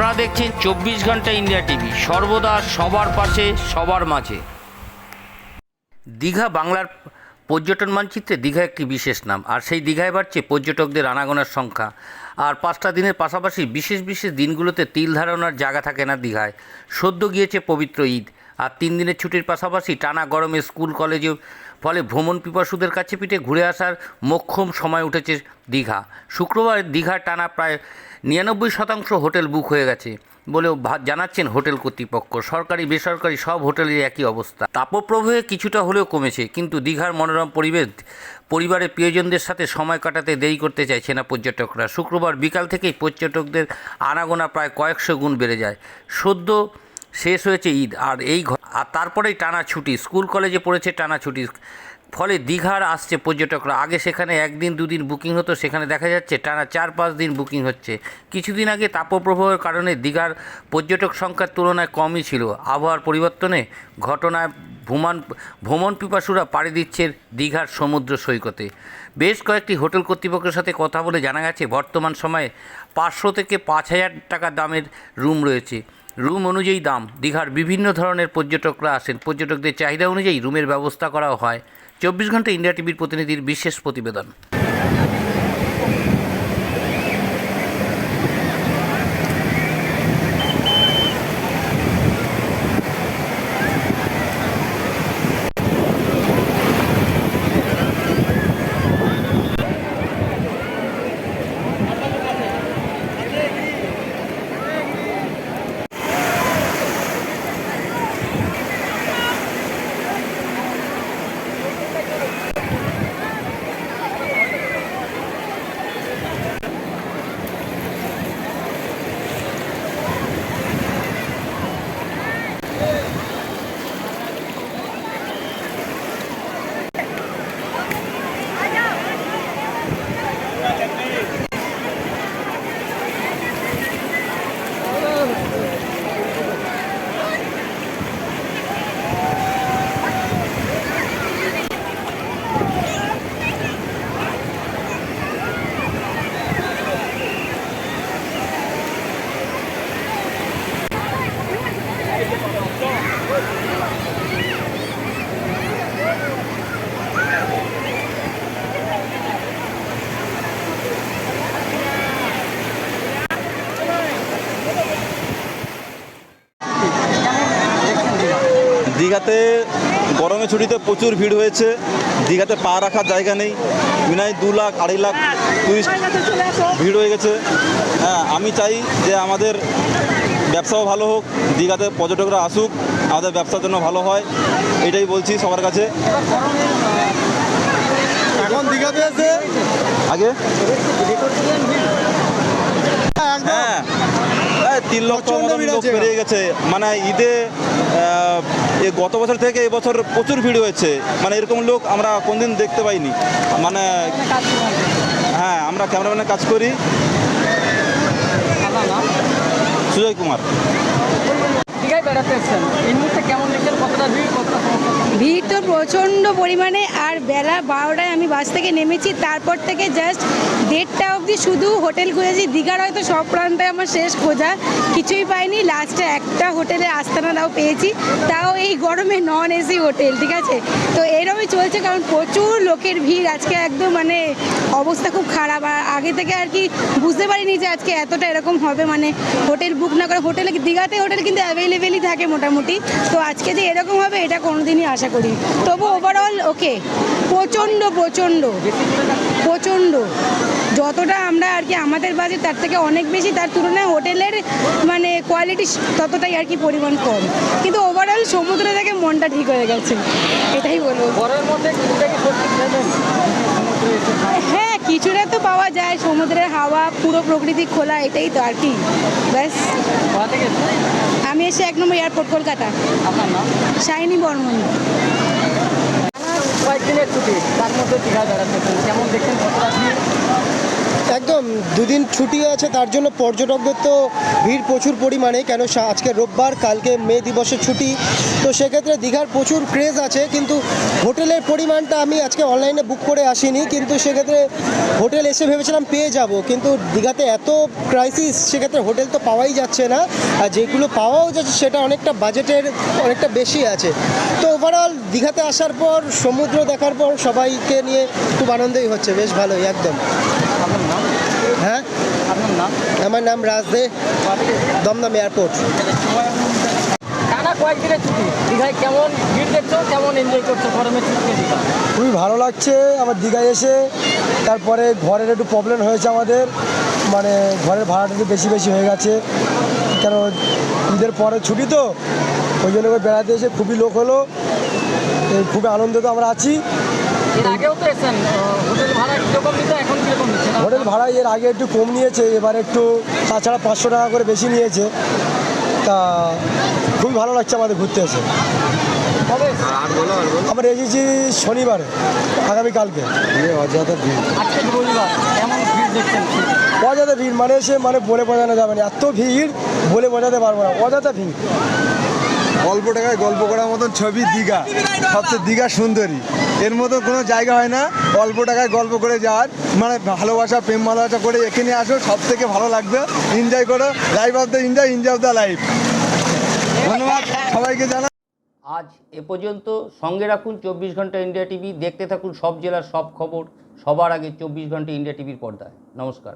আপনারা দেখছেন চব্বিশ ঘণ্টা ইন্ডিয়া টিভি। সর্বদা সবার পাশে, সবার মাঝে। দীঘা বাংলার পর্যটন মানচিত্রে দীঘা একটি বিশেষ নাম, আর সেই দীঘায় বাড়ছে পর্যটকদের আনাগোনার সংখ্যা। আর পাঁচটা দিনের পাশাপাশি বিশেষ বিশেষ দিনগুলোতে তিল ধারণার জায়গা থাকে না দীঘায়। সদ্য গিয়েছে পবিত্র ঈদ। আর তিন দিনের ছুটির পাশাপাশি টানা গরমে স্কুল, কলেজে, ফলে ভ্রমণ পিপাসুদের কাছে পিঠে ঘুরে আসার মোক্ষম সময় উঠেছে দীঘা। শুক্রবার দীঘার টানা প্রায় নিরানব্বই শতাংশ হোটেল বুক হয়ে গেছে বলেও জানাচ্ছেন হোটেল কর্তৃপক্ষ। সরকারি, বেসরকারি সব হোটেলের একই অবস্থা। তাপপ্রবাহে কিছুটা হলেও কমেছে, কিন্তু দীঘার মনোরম পরিবেশ, পরিবারের প্রিয়জনদের সাথে সময় কাটাতে দেরি করতে চাইছে না পর্যটকরা। শুক্রবার বিকাল থেকেই পর্যটকদের আনাগোনা প্রায় কয়েকশো গুণ বেড়ে যায়। সদ্য শেষ হয়েছে ঈদ আর এই আর তারপরেই টানা ছুটি। স্কুল, কলেজে পড়েছে টানা ছুটি। ফলে দীঘার আসছে পর্যটকরা। আগে সেখানে একদিন, দুদিন বুকিং হতো, সেখানে দেখা যাচ্ছে টানা চার পাঁচ দিন বুকিং হচ্ছে। কিছুদিন আগে তাপপ্রবাহের কারণে দীঘার পর্যটক সংখ্যার তুলনায় কমই ছিল। আবহাওয়ার পরিবর্তনে ঘটনায় ভ্রমণ ভ্রমণ পিপাসুরা পাড়ি দিচ্ছে দীঘার সমুদ্র সৈকতে। বেশ কয়েকটি হোটেল কর্তৃপক্ষের সাথে কথা বলে জানা গেছে, বর্তমান সময়ে পাঁচশো থেকে পাঁচ হাজার টাকা দামের রুম রয়েছে। রুম অনুযায়ী দাম। দীঘার বিভিন্ন ধরনের পর্যটকরা আসেন। পর্যটকদের চাহিদা অনুযায়ী রুমের ব্যবস্থা করাও হয়। চব্বিশ ঘণ্টা ইন্ডিয়া টিভির প্রতিনিধির বিশেষ প্রতিবেদন। দীঘাতে গরমের ছুটিতে প্রচুর ভিড় হয়েছে। দীঘাতে পা রাখার জায়গা নেই। বিনায় দু লাখ আড়াই লাখ টুরিস্ট ভিড় হয়ে গেছে। হ্যাঁ আমি চাই যে আমাদের ব্যবসাও ভালো হোক দীঘাতে পর্যটকরা আসুক আমাদের ব্যবসার জন্য ভালো হয় এটাই বলছি সবার কাছে। এখন দীঘাতে এসে? আগে? হ্যাঁ। তিন লক্ষ লোক বেরিয়ে গেছে। মানে ঈদে এ গত বছর থেকে এবছর প্রচুর ভিড় হয়েছে। মানে এরকম লোক আমরা কোনদিন দেখতে পাইনি। মানে হ্যাঁ আমরা ক্যামেরাম্যানের কাজ করি। সুজয় কুমার। ভিড় তো প্রচণ্ড পরিমাণে আর বেলা বারোটায় আমি বাস থেকে নেমেছি, তারপর থেকে জাস্ট দেড়টা অবধি শুধু হোটেল খুঁজেছি দীঘার হয়তো সব প্রান্তে আমার শেষ খোঁজা, কিছুই পাইনি। লাস্টে একটা হোটেলে আস্তানা দাও পেয়েছি। তাও এই গরমে নন এসি হোটেল, ঠিক আছে? তো এরকমই চলছে, কারণ প্রচুর লোকের ভিড়। আজকে একদম মানে অবস্থা খুব খারাপ। আর আগে থেকে আর কি বুঝতে পারিনি যে আজকে এতটা এরকম হবে। মানে হোটেল বুক না করে, হোটেলে দীঘাতে হোটেল কিন্তু অ্যাভেলেবেলই থাকে মোটামুটি। তো আজকে যে এরকম হবে, এটা কোনোদিনই আশা করি তবু ওভারঅল ওকে প্রচণ্ড প্রচণ্ড প্রচণ্ড। যতটা আমরা আর কি আমাদের বাজেট তার থেকে অনেক বেশি তার তুলনায় হোটেলের মানে কোয়ালিটি ততটাই আর কি পরিমাণ কম। কিন্তু ওভারঅল সমুদ্র থেকে মনটা ঠিক হয়ে গেছে এটাই বলব। হ্যাঁ কিছুটা তো পাওয়া যায় সমুদ্রের হাওয়া পুরো প্রকৃতি খোলা এটাই তো আর কি। ব্যাস। আমি এসে এক নম্বর এয়ারপোর্ট কলকাতা। শাইনি বর্মন কয়েকদিনের ছুটি তার মধ্যে দীঘায় বেড়াতে কেমন দেখছেন একদম, দুদিন ছুটি আছে, তার জন্য পর্যটকদের তো ভিড় প্রচুর পরিমাণে, কেন আজকে রোববার, কালকে মে দিবসের ছুটি। তো সেক্ষেত্রে দীঘার প্রচুর ক্রেজ আছে, কিন্তু হোটেলের পরিমাণটা আমি আজকে অনলাইনে বুক করে আসিনি, কিন্তু সেক্ষেত্রে হোটেল এসে ভেবেছিলাম পেয়ে যাব, কিন্তু দীঘাতে এত ক্রাইসিস সেক্ষেত্রে হোটেল তো পাওয়াই যাচ্ছে না, আর যেগুলো পাওয়াও যাচ্ছে সেটা অনেকটা বাজেটের অনেকটা বেশি আছে। তো ওভারঅল দীঘাতে আসার পর, সমুদ্র দেখার পর সবাইকে নিয়ে খুব আনন্দই হচ্ছে, বেশ ভালোই, একদম। হ্যাঁ? আপনার নাম? আমার নাম রাজদে দমদম এয়ারপোর্ট। টানা কয়েকদিনের ছুটি। দীঘায় কেমন ভিড় দেখছ? কেমন এনজয় করছ? গরমের ছুটিতে দীঘা খুবই ভালো লাগছে। আবার দীঘায় এসে তারপরে ঘরের একটু প্রবলেম হয়েছে আমাদের। মানে ঘরের ভাড়াটা একটু বেশি বেশি হয়ে গেছে। কেন ঈদের পরে ছুটি তো ওই জন্য বেড়াতে এসে খুবই লোক হলো। খুবই আনন্দিত আমরা আছি। এর আগেও তো এসেছেন। হোটেল ভাড়া হোটেল ভাড়া এর আগে একটু কম নিয়েছে এবার একটু তাছাড়া পাঁচশো টাকা করে বেশি নিয়েছে। তা খুবই ভালো লাগছে আমাদের ঘুরতে এসে। আমরা এসেছি শনিবারে আগামীকালকে অযথা ভিড়। আজকে ভিড় মানে সে মানে বলে বোঝানো যাবে না। এত ভিড় বলে বোঝাতে পারব না। অযথা ভিড়। অল্প টাকায় গল্প করার মতন ছবি দীঘা। সবচেয়ে দীঘা সুন্দরী। এর মতো কোনো জায়গা হয় না। অল্প টাকায় গল্প করে যাওয়ার। মানে ভালোবাসা, প্রেম, ভালোবাসা করে এখানে আসো সব থেকে ভালো লাগবে। এনজয় করো। Life of the enjoy enjoy of the life ধন্যবাদ সবাইকে জানা আজ এ পর্যন্ত সঙ্গে রাখুন চব্বিশ ঘণ্টা ইন্ডিয়া টিভি দেখতে থাকুন সব জেলার সব খবর। সবার আগে চব্বিশ ঘণ্টা ইন্ডিয়া টিভির পর্দায়। নমস্কার।